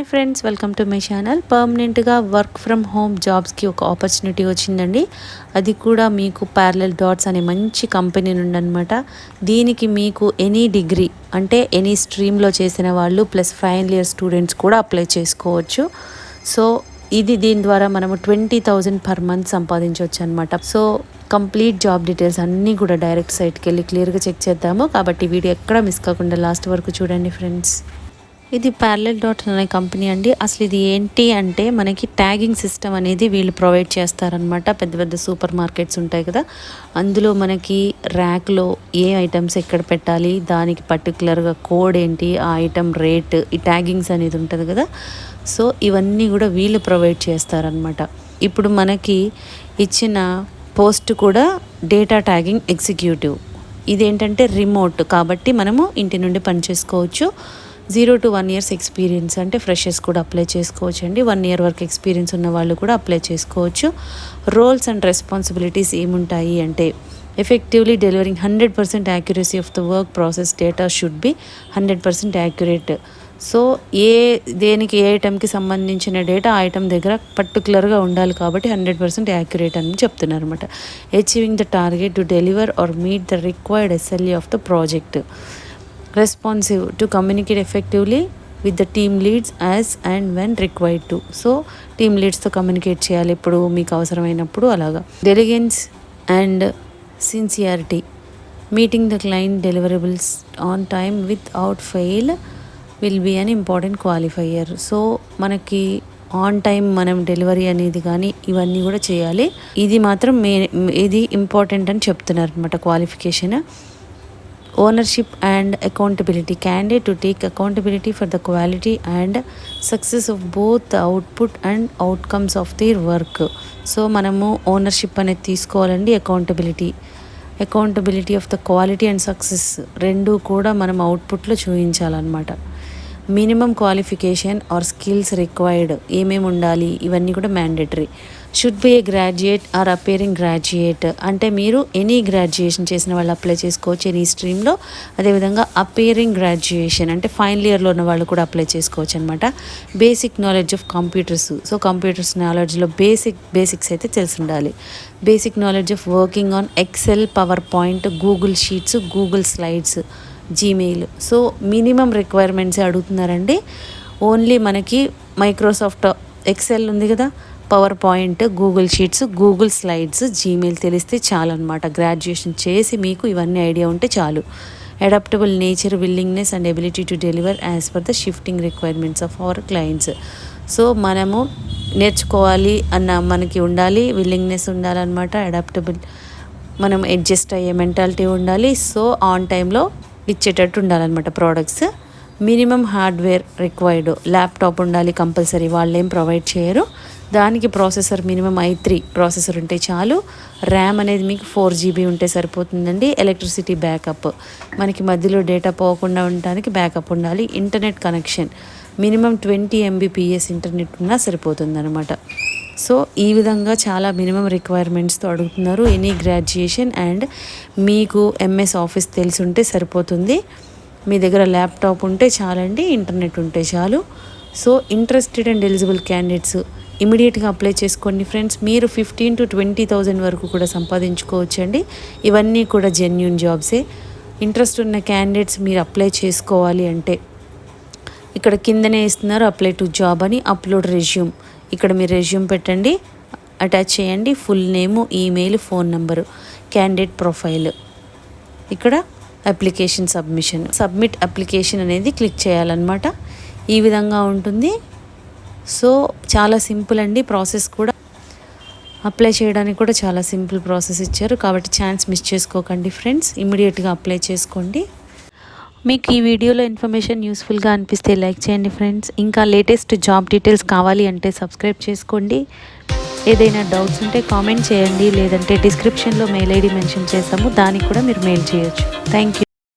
Hi friends welcome to my channel. పర్మనెంట్గా work from home జాబ్స్కి ఒక ఆపర్చునిటీ వచ్చిందండి. అది కూడా మీకు ప్యారలల్ డాట్స్ అనే మంచి కంపెనీ నుండి అనమాట దీనికి మీకు ఎనీ డిగ్రీ అంటే ఎనీ స్ట్రీమ్లో చేసిన వాళ్ళు ప్లస్ ఫైనల్ ఇయర్ స్టూడెంట్స్ కూడా అప్లై చేసుకోవచ్చు. సో ఇది దీని ద్వారా మనము ట్వంటీ థౌజండ్ పర్ మంత్ సంపాదించవచ్చు అనమాట సో కంప్లీట్ జాబ్ డీటెయిల్స్ అన్నీ కూడా డైరెక్ట్ సైట్కి వెళ్ళి క్లియర్గా చెక్ చేద్దాము. కాబట్టి వీడియో ఎక్కడ మిస్ కాకుండా లాస్ట్ వరకు చూడండి ఫ్రెండ్స్ ఇది ప్యారలెల్ డాట్ అనే కంపెనీ అండి. అసలు ఇది ఏంటి అంటే మనకి ట్యాగింగ్ సిస్టమ్ అనేది వీళ్ళు ప్రొవైడ్ చేస్తారనమాట పెద్ద పెద్ద సూపర్ మార్కెట్స్ ఉంటాయి కదా. అందులో మనకి ర్యాక్లో ఏ ఐటమ్స్ ఎక్కడ పెట్టాలి దానికి పర్టికులర్గా కోడ్ ఏంటి ఆ ఐటమ్ రేట్ ఈ ట్యాగింగ్స్ అనేది ఉంటుంది కదా. సో ఇవన్నీ కూడా వీళ్ళు ప్రొవైడ్ చేస్తారనమాట ఇప్పుడు మనకి ఇచ్చిన పోస్ట్ కూడా డేటా ట్యాగింగ్ ఎగ్జిక్యూటివ్ ఇదేంటంటే రిమోట్ కాబట్టి మనము ఇంటి నుండి పని చేసుకోవచ్చు. Zero to one years experience అంటే ఫ్రెషర్స్ కూడా అప్లై చేసుకోవచ్చు అండి వన్ ఇయర్ వరకు ఎక్స్పీరియన్స్ ఉన్న వాళ్ళు కూడా అప్లై చేసుకోవచ్చు. రోల్స్ అండ్ రెస్పాన్సిబిలిటీస్ ఏముంటాయి అంటే effectively delivering hundred percent accuracy of the work process data should be hundred percent accurate. So ఏ దేనికి ఏ ఐటెంకి సంబంధించిన డేటా ఆ ఐటమ్ దగ్గర పర్టికులర్గా ఉండాలి కాబట్టి హండ్రెడ్ పర్సెంట్ యాక్యురేట్ అని చెప్తున్నారు అనమాట achieving the target to deliver or meet the required S L E of the project. Responsive to communicate effectively with the team leads as and when required to so team లీడ్స్తో communicate చేయాలి ఎప్పుడు మీకు అవసరమైనప్పుడు అలాగా. Diligence and sincerity meeting the client deliverables on time without fail will be an important qualifier so మనకి on time మనం delivery అనేది కానీ ఇవన్నీ కూడా చేయాలి. ఇది మాత్రం మే ఇది ఇంపార్టెంట్ అని చెప్తున్నారు అనమాట qualification ownership and accountability candidate to take accountability for the quality and success of both output and outcomes of their work so మనము ఓనర్షిప్ అనేది తీసుకోవాలండి accountability accountability of the quality and success రెండు కూడా మనం అవుట్పుట్లో చూపించాలన్నమాట. Minimum qualification or skills required ఏమేమి ఉండాలి ఇవన్నీ కూడా mandatory should be a graduate or appearing graduate అంటే మీరు ఎనీ గ్రాడ్యుయేషన్ చేసిన వాళ్ళు అప్లై చేసుకోవచ్చు ఎనీ స్ట్రీమ్లో అదేవిధంగా అపేరింగ్ గ్రాడ్యుయేషన్ అంటే ఫైనల్ ఇయర్లో ఉన్న వాళ్ళు కూడా అప్లై చేసుకోవచ్చు అనమాట basic knowledge of computers so computers నాలెడ్జ్లో basic basics అయితే తెలిసి ఉండాలి basic knowledge of working on Excel PowerPoint Google Sheets Google Slides Gmail so minimum రిక్వైర్మెంట్సే అడుగుతున్నారండి? ఓన్లీ మనకి మైక్రోసాఫ్ట్ ఎక్సెల్ ఉంది కదా. PowerPoint Google Sheets Google Slides Gmail తెలిస్తే చాలు అనమాట గ్రాడ్యుయేషన్ చేసి మీకు ఇవన్నీ ఐడియా ఉంటే చాలు. Adaptable nature willingness and ability to deliver as per the shifting requirements of our clients so మనము నేర్చుకోవాలి అన్న మనకి ఉండాలి విల్లింగ్నెస్ ఉండాలన్నమాట అడాప్టబుల్ మనం అడ్జస్ట్ అయ్యే మెంటాలిటీ ఉండాలి సో ఆన్ టైంలో ఇచ్చేటట్టు ఉండాలన్నమాట products minimum hardware required laptop ఉండాలి కంపల్సరీ వాళ్ళు ఏం ప్రొవైడ్ చేయరు. దానికి processor minimum I three processor ఉంటే చాలు. ర్యామ్ అనేది మీకు ఫోర్ జీబీ ఉంటే సరిపోతుందండి. Electricity backup. మనకి మధ్యలో డేటా పోకుండా ఉండడానికి బ్యాకప్ ఉండాలి. Internet connection. Minimum twenty M B P S internet ఉన్నా సరిపోతుందన్నమాట. సో ఈ విధంగా చాలా మినిమం రిక్వైర్మెంట్స్తో అడుగుతున్నారు. ఎనీ గ్రాడ్యుయేషన్ అండ్ మీకు ఎంఎస్ ఆఫీస్ తెలిసి ఉంటే సరిపోతుంది. మీ దగ్గర ల్యాప్టాప్ ఉంటే చాలండి. ఇంటర్నెట్ ఉంటే చాలు. So interested and eligible candidates ఇమీడియట్గా అప్లై చేసుకోండి ఫ్రెండ్స్. మీరు ఫిఫ్టీన్ టు ట్వంటీ థౌజండ్ వరకు కూడా సంపాదించుకోవచ్చండి. ఇవన్నీ కూడా జెన్యున్ జాబ్సే ఇంట్రెస్ట్ ఉన్న క్యాండిడేట్స్ మీరు అప్లై చేసుకోవాలి అంటే ఇక్కడ కిందనే ఇస్తున్నారు అప్లై టు జాబ్ అని అప్లోడ్ రెజ్యూమ్ ఇక్కడ మీరు రెజ్యూమ్ పెట్టండి అటాచ్ చేయండి full name email phone number candidate profile ఇక్కడ అప్లికేషన్ సబ్మిషన్ సబ్మిట్ అప్లికేషన్ అనేది క్లిక్ చేయాలన్నమాట. ఈ విధంగా ఉంటుంది. సో చాలా సింపుల్ అండి ప్రాసెస్ కూడా. అప్లై చేయడానికి కూడా చాలా సింపుల్ ప్రాసెస్ ఇచ్చారు. కాబట్టి ఛాన్స్ మిస్ చేసుకోకండి ఫ్రెండ్స్. ఇమీడియట్గా అప్లై చేసుకోండి. మీకు ఈ వీడియోలో ఇన్ఫర్మేషన్ యూస్ఫుల్గా అనిపిస్తే లైక్ చేయండి ఫ్రెండ్స్. ఇంకా లేటెస్ట్ జాబ్ డీటెయిల్స్ కావాలి అంటే సబ్స్క్రైబ్ చేసుకోండి. ఏదైనా డౌట్స్ ఉంటే కామెంట్ చేయండి. లేదంటే డిస్క్రిప్షన్లో మెయిల్ ఐడి మెన్షన్ చేసాము దానికి కూడా మీరు మెయిల్ చేయొచ్చు. Thank you